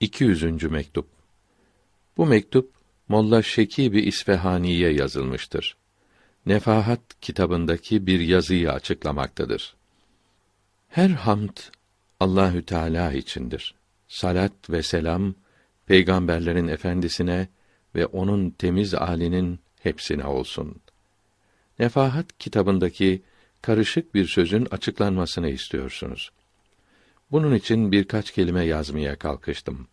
200. mektup. Bu mektup Molla Şekibi İsfahani'ye yazılmıştır. Nefahat kitabındaki bir yazıyı açıklamaktadır. Her hamd Allahü Teala içindir. Salat ve selam peygamberlerin efendisine ve onun temiz alinin hepsine olsun. Nefahat kitabındaki karışık bir sözün açıklanmasını istiyorsunuz. Bunun için birkaç kelime yazmaya kalkıştım.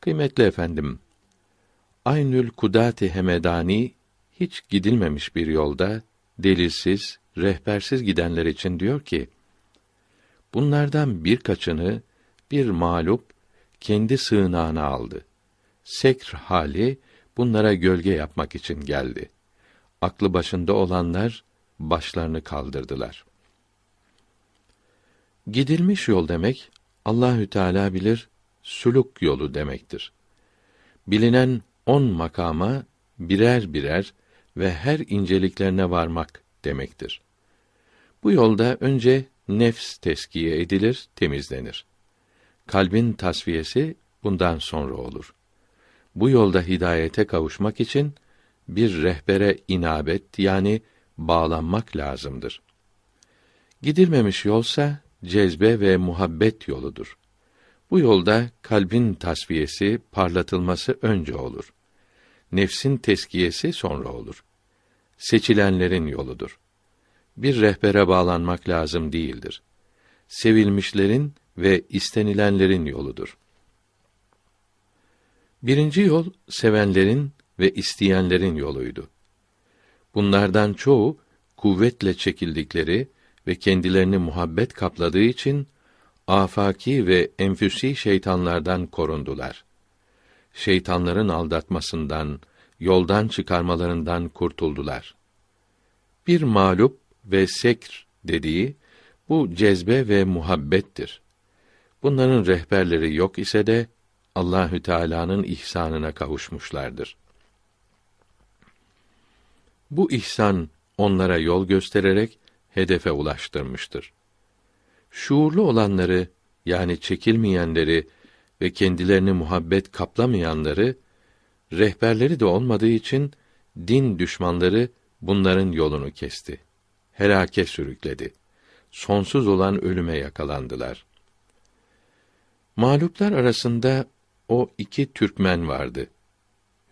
Kıymetli efendim, Aynül Kudati Hemedani hiç gidilmemiş bir yolda delilsiz, rehbersiz gidenler için diyor ki: Bunlardan birkaçını bir mağlup kendi sığınağına aldı. Sekr hali bunlara gölge yapmak için geldi. Aklı başında olanlar başlarını kaldırdılar. Gidilmiş yol demek Allahü Teala bilir suluk yolu demektir. Bilinen on makama birer birer ve her inceliklerine varmak demektir. Bu yolda önce nefs teskiye edilir, temizlenir. Kalbin tasfiyesi bundan sonra olur. Bu yolda hidayete kavuşmak için bir rehbere inabet yani bağlanmak lazımdır. Gidilmemiş yolsa cezbe ve muhabbet yoludur. Bu yolda kalbin tasfiyesi, parlatılması önce olur. Nefsin teskiyesi sonra olur. Seçilenlerin yoludur. Bir rehbere bağlanmak lazım değildir. Sevilmişlerin ve istenilenlerin yoludur. Birinci yol sevenlerin ve isteyenlerin yoluydu. Bunlardan çoğu kuvvetle çekildikleri ve kendilerini muhabbet kapladığı için afaki ve enfüsi şeytanlardan korundular. Şeytanların aldatmasından, yoldan çıkarmalarından kurtuldular. Bir mağlup ve sekr dediği bu cezbe ve muhabbettir. Bunların rehberleri yok ise de Allahü Teala'nın ihsanına kavuşmuşlardır. Bu ihsan onlara yol göstererek hedefe ulaştırmıştır. Şuurlu olanları yani çekilmeyenleri ve kendilerini muhabbet kaplamayanları rehberleri de olmadığı için din düşmanları bunların yolunu kesti. Helake sürükledi. Sonsuz olan ölüme yakalandılar. Mağluplar arasında o iki Türkmen vardı.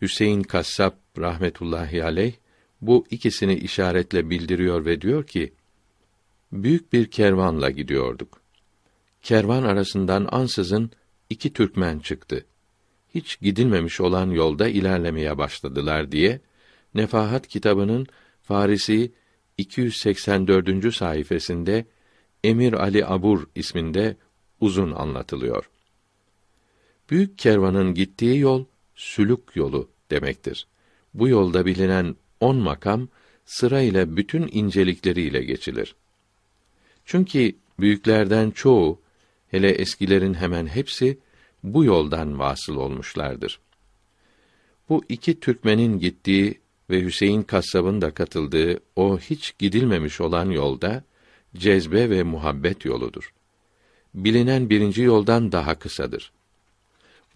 Hüseyin Kassap rahmetullahi aleyh bu ikisini işaretle bildiriyor ve diyor ki: Büyük bir kervanla gidiyorduk. Kervan arasından ansızın iki Türkmen çıktı. Hiç gidilmemiş olan yolda ilerlemeye başladılar diye Nefahat kitabının Farisi 284. sayfasında Emir Ali Abur isminde uzun anlatılıyor. Büyük kervanın gittiği yol sülük yolu demektir. Bu yolda bilinen on makam sırayla bütün incelikleriyle geçilir. Çünkü büyüklerden çoğu, hele eskilerin hemen hepsi bu yoldan vasıl olmuşlardır. Bu iki Türkmenin gittiği ve Hüseyin Kassab'ın da katıldığı o hiç gidilmemiş olan yolda cezbe ve muhabbet yoludur. Bilinen birinci yoldan daha kısadır.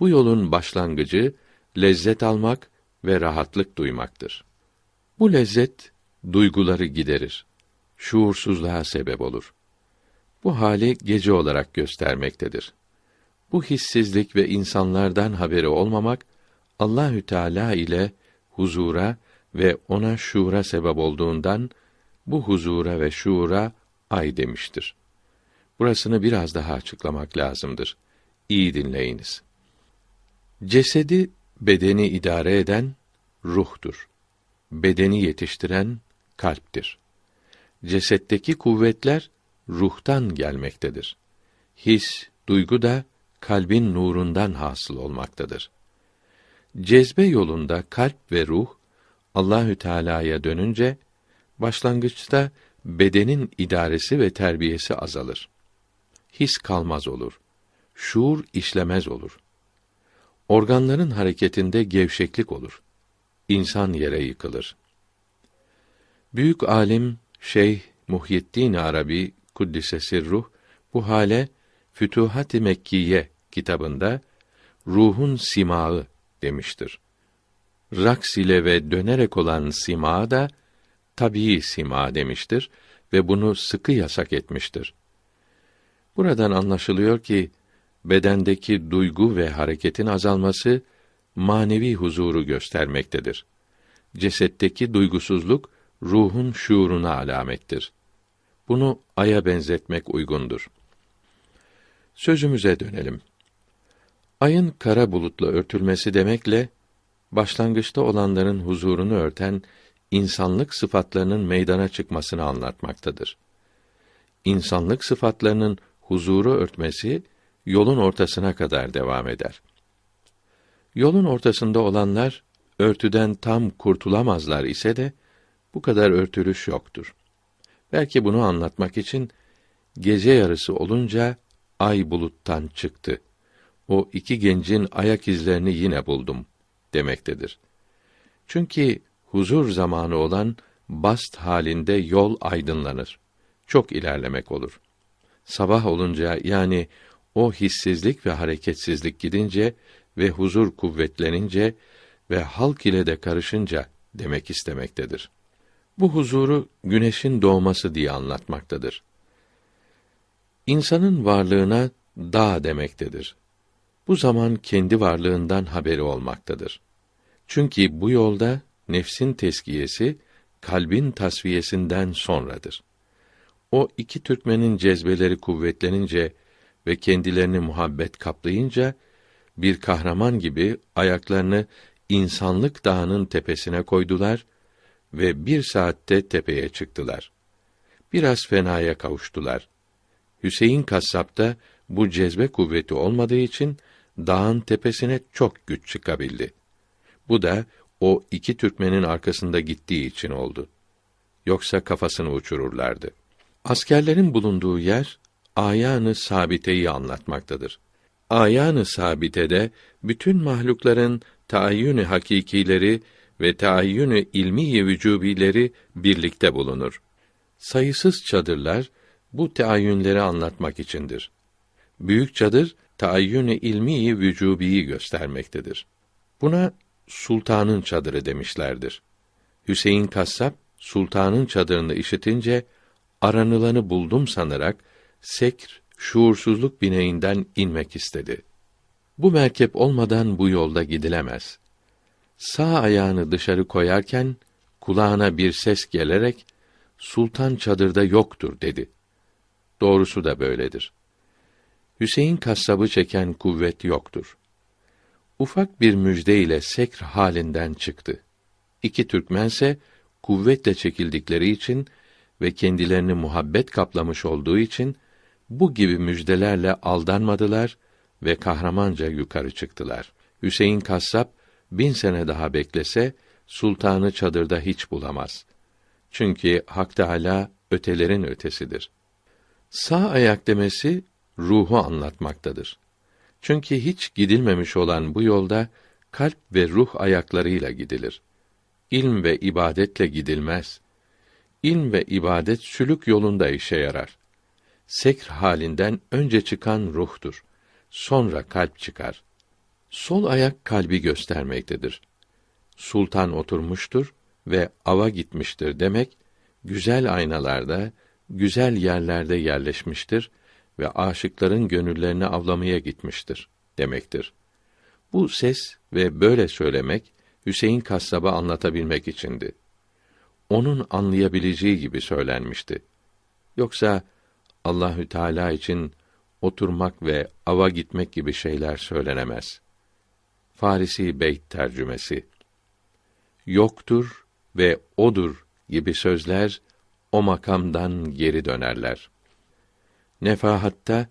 Bu yolun başlangıcı lezzet almak ve rahatlık duymaktır. Bu lezzet duyguları giderir. Şuursuzluğa sebep olur. Bu hali gece olarak göstermektedir. Bu hissizlik ve insanlardan haberi olmamak Allahü Teala ile huzura ve ona şuura sebep olduğundan bu huzura ve şuura ay demiştir. Burasını biraz daha açıklamak lazımdır. İyi dinleyiniz. Cesedi, bedeni idare eden ruhtur. Bedeni yetiştiren kalptir. Cesetteki kuvvetler ruhtan gelmektedir. His, duygu da kalbin nurundan hasıl olmaktadır. Cezbe yolunda kalp ve ruh Allahü Teala'ya dönünce başlangıçta bedenin idaresi ve terbiyesi azalır. His kalmaz olur. Şuur işlemez olur. Organların hareketinde gevşeklik olur. İnsan yere yıkılır. Büyük alim Şeyh Muhyiddin Arabi kuddise sirruh bu hale Fütuhat-ı Mekkiye kitabında ruhun simağı demiştir. Raks ile ve dönerek olan sima da tabii sima demiştir ve bunu sıkı yasak etmiştir. Buradan anlaşılıyor ki bedendeki duygu ve hareketin azalması manevi huzuru göstermektedir. Cesetteki duygusuzluk ruhun şuuruna alamettir. Bunu aya benzetmek uygundur. Sözümüze dönelim. Ayın kara bulutla örtülmesi demekle başlangıçta olanların huzurunu örten insanlık sıfatlarının meydana çıkmasını anlatmaktadır. İnsanlık sıfatlarının huzuru örtmesi yolun ortasına kadar devam eder. Yolun ortasında olanlar örtüden tam kurtulamazlar ise de bu kadar örtülüş yoktur. Belki bunu anlatmak için gece yarısı olunca ay buluttan çıktı. O iki gencin ayak izlerini yine buldum demektedir. Çünkü huzur zamanı olan bast halinde yol aydınlanır. Çok ilerlemek olur. Sabah olunca yani o hissizlik ve hareketsizlik gidince ve huzur kuvvetlenince ve halk ile de karışınca demek istemektedir. Bu huzuru güneşin doğması diye anlatmaktadır. İnsanın varlığına dağ demektedir. Bu zaman kendi varlığından haberi olmaktadır. Çünkü bu yolda nefsin teskiyesi kalbin tasfiyesinden sonradır. O iki Türkmenin cezbeleri kuvvetlenince ve kendilerini muhabbet kaplayınca bir kahraman gibi ayaklarını insanlık dağının tepesine koydular ve bir saatte tepeye çıktılar. Biraz fenaya kavuştular. Hüseyin Kassap bu cezbe kuvveti olmadığı için dağın tepesine çok güç çıkabildi. Bu da o iki Türkmenin arkasında gittiği için oldu. Yoksa kafasını uçururlardı. Askerlerin bulunduğu yer ayanı sabiteyi anlatmaktadır. Ayanı sabitede bütün mahlukların taayyün hakikileri ve taayyün ilmi vücubileri birlikte bulunur. Sayısız çadırlar bu teayyünleri anlatmak içindir. Büyük çadır taayyün ilmi vücubiyi göstermektedir. Buna sultanın çadırı demişlerdir. Hüseyin Kassap sultanın çadırını işitince aranılanı buldum sanarak sekr şuursuzluk bineğinden inmek istedi. Bu merkep olmadan bu yolda gidilemez. Sağ ayağını dışarı koyarken kulağına bir ses gelerek sultan çadırda yoktur dedi. Doğrusu da böyledir. Hüseyin kasabı çeken kuvvet yoktur. Ufak bir müjde ile sekr halinden çıktı. İki Türkmense kuvvetle çekildikleri için ve kendilerini muhabbet kaplamış olduğu için bu gibi müjdelerle aldanmadılar ve kahramanca yukarı çıktılar. Hüseyin Kassap bin sene daha beklese sultanı çadırda hiç bulamaz. Çünkü Hak Teâlâ ötelerin ötesidir. Sağ ayak demesi ruhu anlatmaktadır. Çünkü hiç gidilmemiş olan bu yolda kalp ve ruh ayaklarıyla gidilir. İlm ve ibadetle gidilmez. İlm ve ibadet sülük yolunda işe yarar. Sekr halinden önce çıkan ruhtur. Sonra kalp çıkar. Sol ayak kalbi göstermektedir. Sultan oturmuştur ve ava gitmiştir demek, güzel aynalarda, güzel yerlerde yerleşmiştir ve aşıkların gönüllerini avlamaya gitmiştir demektir. Bu ses ve böyle söylemek Hüseyin Kassab'a anlatabilmek içindi. Onun anlayabileceği gibi söylenmişti. Yoksa Allahü Teala için oturmak ve ava gitmek gibi şeyler söylenemez. Farisi Beyt tercümesi Yoktur ve odur gibi sözler o makamdan geri dönerler. Nefahatta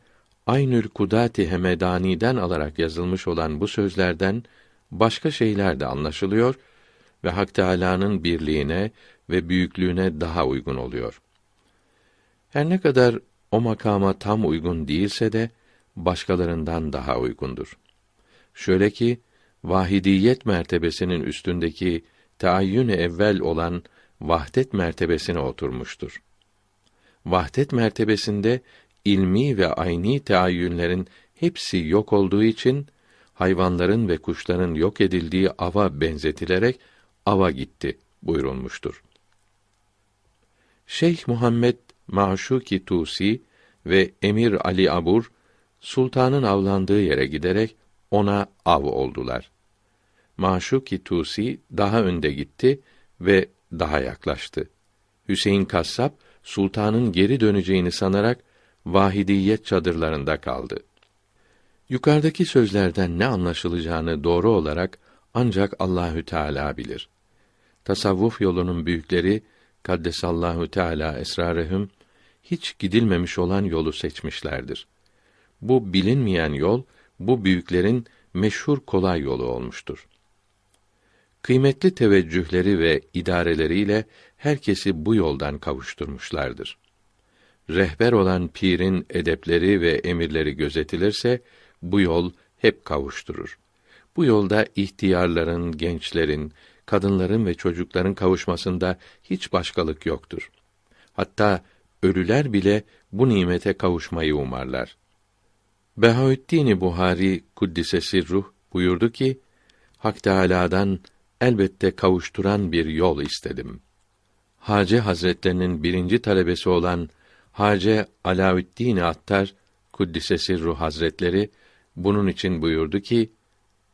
Aynül Kudati Hemedani'den alarak yazılmış olan bu sözlerden başka şeyler de anlaşılıyor ve Hak Teâlâ'nın birliğine ve büyüklüğüne daha uygun oluyor. Her ne kadar o makama tam uygun değilse de başkalarından daha uygundur. Şöyle ki vahidiyet mertebesinin üstündeki taayyün evvel olan vahdet mertebesine oturmuştur. Vahdet mertebesinde ilmi ve ayni teayyünlerin hepsi yok olduğu için hayvanların ve kuşların yok edildiği ava benzetilerek ava gitti buyurulmuştur. Şeyh Muhammed Maşuki Tusi ve Emir Ali Abur sultanın avlandığı yere giderek ona av oldular. Maşuki Tusi daha önde gitti ve daha yaklaştı. Hüseyin Kassap sultanın geri döneceğini sanarak Vahidiyet çadırlarında kaldı. Yukarıdaki sözlerden ne anlaşılacağını doğru olarak ancak Allahü Teala bilir. Tasavvuf yolunun büyükleri kaddesallahu teala esrarehum hiç gidilmemiş olan yolu seçmişlerdir. Bu bilinmeyen yol bu büyüklerin meşhur kolay yolu olmuştur. Kıymetli teveccühleri ve idareleriyle herkesi bu yoldan kavuşturmuşlardır. Rehber olan pirin edepleri ve emirleri gözetilirse bu yol hep kavuşturur. Bu yolda ihtiyarların, gençlerin, kadınların ve çocukların kavuşmasında hiç başkalık yoktur. Hatta ölüler bile bu nimete kavuşmayı umarlar. Behaüddin Buhari kuddisesi ruh buyurdu ki: Hak Teâlâ'dan elbette kavuşturan bir yol istedim. Hace Hazretlerinin birinci talebesi olan Hace Alaüddin Attar kuddisesi ruh Hazretleri bunun için buyurdu ki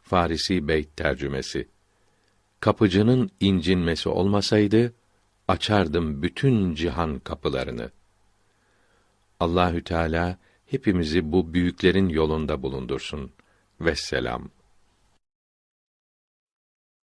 Farisi Beyt tercümesi kapıcının incinmesi olmasaydı açardım bütün cihan kapılarını. Allahü Teala hepimizi bu büyüklerin yolunda bulundursun. Vesselam.